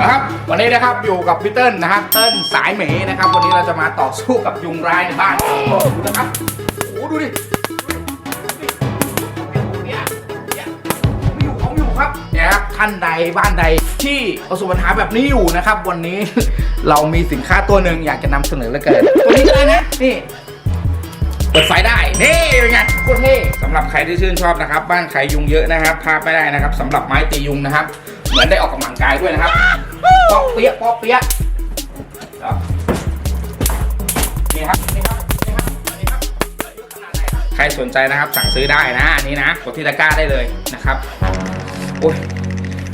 นะครับวันนี้นะครับอยู่กับพี่เติ้ลนะครับเติ้ลสายเหมนะครับ วันนี้เราจะมาต่อสู้กับยุงร้ายในบ้านดูนะครับโอ้ดูดิเนี่ยเนี่ยไม่อยู่ของอยู่ครับเนี่ยครับท่านใดบ้านใดที่ประสบปัญหาแบบนี้อยู่นะครับ วันนี้เรามีสินค้าตัวหนึ่งอยากจะนำเสนอเหลือเกินตัวนี้ก็ได้นะนี่เปิดไฟได้ นี่เป็นไงโคตรเท่สำหรับใครที่ชื่นชอบนะครับ บ้านใครยุงเยอะนะครับพลาดไม่ได้นะครับสำหรับไม้ตียุงนะครับ เหมือนได้ออกกำลังกายด้วยนะครับปอกเปียะปอกเปียะครับนี่ครับนี่ครับนี่ครับอันนี้ครับใครสนใจนะครับสั่งซื้อได้นะอันนี้นะกดที่ตะกร้าได้เลยนะครับโอ้ย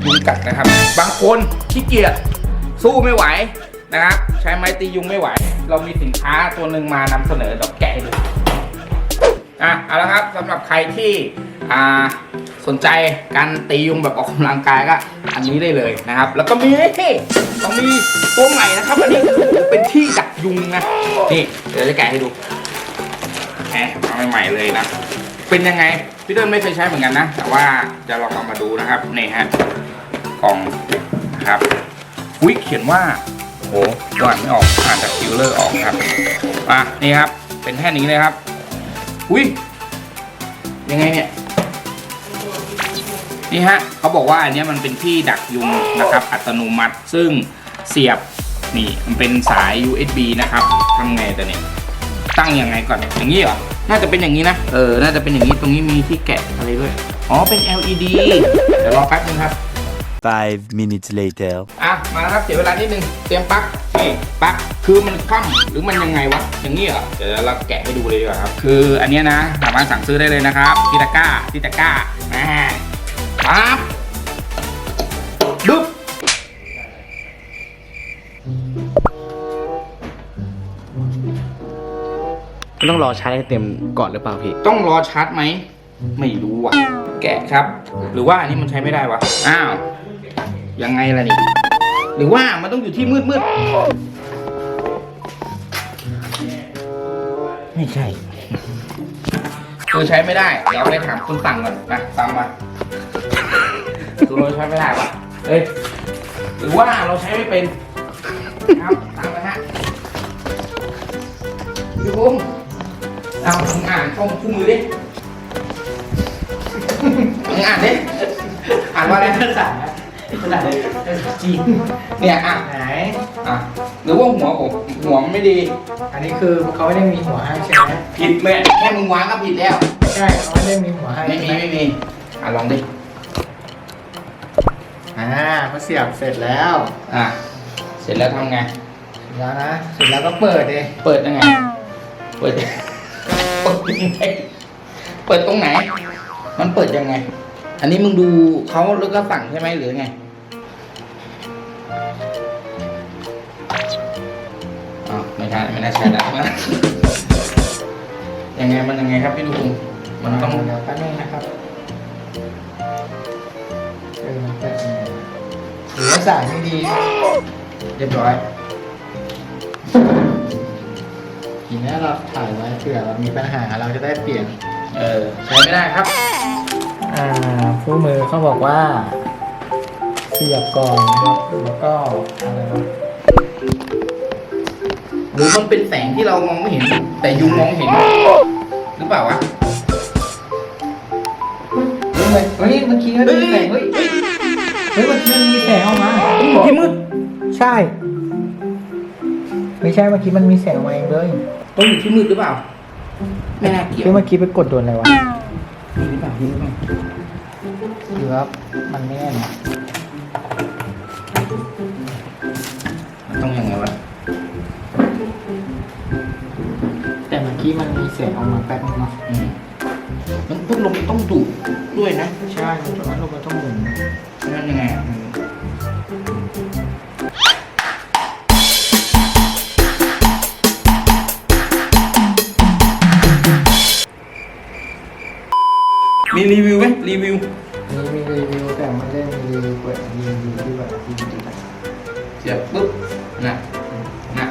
ยุงกัดนะครับ บางคนขี้เกียจสู้ไม่ไหวนะครับ ใช้ไม้ตียุงไม่ไหว เรามีสินค้าตัวหนึ่งมานำเสนอเดอกแกะให้ดูอะเอาละครับสำหรับใครที่อ่า สนใจการตียุงแบบออกกำลังกายก็อันนี้ได้เลยนะครับ แล้วก็มีต้องมีตัวใหม่นะครับอันนี้เป็นที่ดักยุงนะนี่เดี๋ยวจะแกะให้ดูแหมมาใหม่ๆเลยนะเป็นยังไงพี่เติ้ลไม่เคยใช้เหมือนกันนะ แต่ว่าจะลองเอามาดูนะครับนี่ฮะกล่องนะครับวิเขียนว่าโอ้อ่านไม่ออกอ่านจากคิวเลอร์ออกครับอะนี่ครับ เป็นแค่นี้เลยครับอุ้ยยังไงเนี่ย นี่ฮะเขาบอกว่าอันเนี้ยมันเป็นที่ดักยุงนะครับอัตโนมัติ ซึ่งเสียบนี่มันเป็นสาย USB นะครับทำไงแต่เนี่ยตั้งยังไงก่อนอย่างนี้เหรอน่าจะเป็นอย่างนี้นะเออน่าจะเป็นอย่างนี้ตรงนี้มีที่แกะอะไรด้วยอ๋อเป็น LED เดี๋ยวรอแป๊บนึงครับ Five minutes later. อะ มาแล้วครับ เสียเวลานิดนึง เตรียมปลั๊กนี่ปลั๊ก คือมันคว่ำหรือมันยังไงวะ อย่างนี้เหรอ เดี๋ยวเราแกะให้ดูเลยดีกว่าครับ คืออันเนี้ยนะ สามารถสั่งซื้อได้เลยนะครับทิตาก้าทิตาก้าแหม ปั๊บดึ๊บต้องรอใช้ให้เต็มก่อนหรือเปล่าพี่ ต้องรอชาร์จไหม ไม่รู้อะ แกะครับ หรือว่าอันนี้มันใช้ไม่ได้วะ อ้าว ยังไงล่ะนี่ หรือว่ามันต้องอยู่ที่มืดมืดๆไม่ใช่คือใช้ไม่ได้ เดี๋ยวไปถามคุณสั่งก่อนนะตามมา คือเราใช้ไม่ได้วะเฮ้ยหรือว่าเราใช้ไม่เป็นครับตามไปฮะพี่บุ้มเอามึงอ่านข้อคู่มือดิมึงอ่านดิอ่านว่าอะไรภาษาภาษาจีนเนี่ยอะไหนอะหรือว่าหัวผมหัวมันไม่ดี อันนี้คือเขาไม่ได้มีหัวให้ใช่ไหมผิดเลยแค่มึงวางก็ผิดแล้ว ใช่เขาไม่ได้มีหัวให้ไม่มีไม่มีอะลองดิ อ่าเขาเสียบเสร็จแล้วอะเสร็จแล้วทำไงเสร็จแล้วนะเสร็จแล้วก็เปิดดิเปิดยังไง เปิด เปิดยังไงเปิดตรงไหน มันเปิดยังไง อันนี้มึงดูเขาแล้วก็สั่งใช่ไหมหรือไงอ๋อไม่ใช่ไม่น่าใช่แล้วยังไงมันยังไงครับพี่ลุงมันต้องเดี๋ยวแป๊บนึงนะครับ รือว่าสายไม่ดี เรียบร้อยทีนี้เราถ่ายไว้เผื่อเรามีปัญหาเราจะได้เปลี่ยน เออใช้ไม่ได้ครับ อ่าผู้มือเขาบอกว่า เสียบก่อนนะครับแล้วก็อะไรวะหรือมันเป็นแสงที่เรามองไม่เห็น แต่ยุงมองเห็น หรือเปล่าวะ เฮ้ยเฮ้ยเมื่อกี้มันมีแสงเฮ้ยเฮ้ยเฮ้ยเมื่อกี้มันมีแสงออกมาที่มืดใช่ ไม่ใช่เมื่อกี้มันมีแสงออกมาเองเลยต้องอยู่ที่มืดหรือเปล่า ไม่น่าเกี่ยวคือเมื่อกี้ไปกดโดนอะไรวะนี่หรือเปล่านี่หรือเปล่าหรือว่ามันไม่แน่นอะมันต้องยังไงวะแต่เมื่อกี้มันมีแสงออกมาแป๊บนึงเนาะอืมมันพัดลมมันต้องดูดด้วยนะ ใช่มันจะมันลงมาต้องหมุน นั่นยังไงอะมีรีวิวไหมรีวิวมีมีรีวิวแต่มันเล่นรีวิวเปิดรีวิวที่แบบรีวิวเสียบปุ๊บนะนะ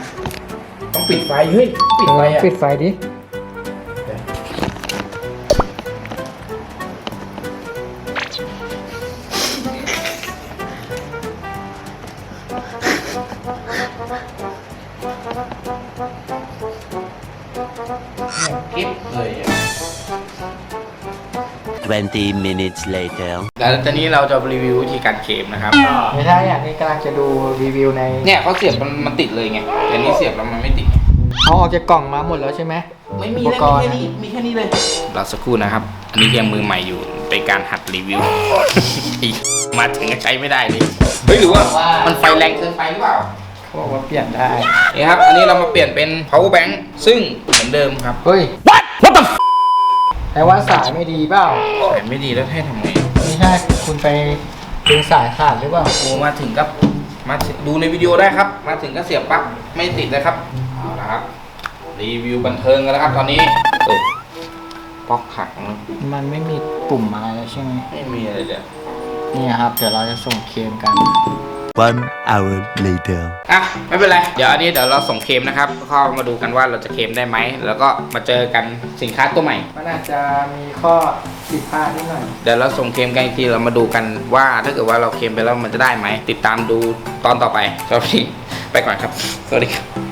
ต้องปิดไฟเฮ้ยปิดไฟอะปิดไฟดิ 20 minutes later. แล้วตอนนี้เราจะรีวิววิธีการเคลมนะครับ ไม่ใช่อันนี้กำลังจะดูรีวิวในเนี่ยเขาเสียบมันมันติดเลยไงแต่อันนี้เสียบแล้วมันไม่ติดไงเอาออกจากกล่องมาหมดแล้วใช่ไหมไม่มีอุเลปยกรณ์มีแค่นี้มีแค่นี้เลยรอสักครู่นะครับ อันนี้ยังมือใหม่อยู่เป็นการหัดรีวิวอีมาถึงก็ใช้ไม่ได้เลยเฮ้ยหรือว่ามันไฟแรงเกินไปหรือเปล่า เขาบอกว่าเปลี่ยนได้ นี่ครับ อันนี้เรามาเปลี่ยนเป็น power bank ซึ่งเหมือนเดิมครับ เฮ้ย what what the แต่ว่าสายไม่ดีเปล่าใส่ไม่ดีแล้วให้ทำไงไม่ใช่คุณไปดึงสายขาดหรือเปล่าโอ้มาถึงครับมาถึงดูในวิดีโอได้ครับ มาถึงก็เสียบปั๊บไม่ติดเลยครับเอาละครับรีวิวบันเทิงกันแล้วครับ ตอนนี้เปิดป๊อกหักนะมันไม่มีปุ่มอะไรแล้วใช่ไหมไม่มีอะไรเลยนี่ครับ เดี๋ยวเราจะส่งเคลมกัน One hour later. อะไม่เป็นไร เดี๋ยวอันนี้เดี๋ยวเราส่งเคมนะครับข้อมาดูกันว่าเราจะเคมได้ไหม แล้วก็มาเจอกันสินค้าตัวใหม่มันอาจจะมีข้อผิดพลาดนิดหน่อย เดี๋ยวเราส่งเคมกันอีกทีเรามาดูกันว่า ถ้าเกิดว่าเราเคมไปแล้วมันจะได้ไหม ติดตามดูตอนต่อไปสำหรับวันนี้ไปก่อนครับ สวัสดีครับ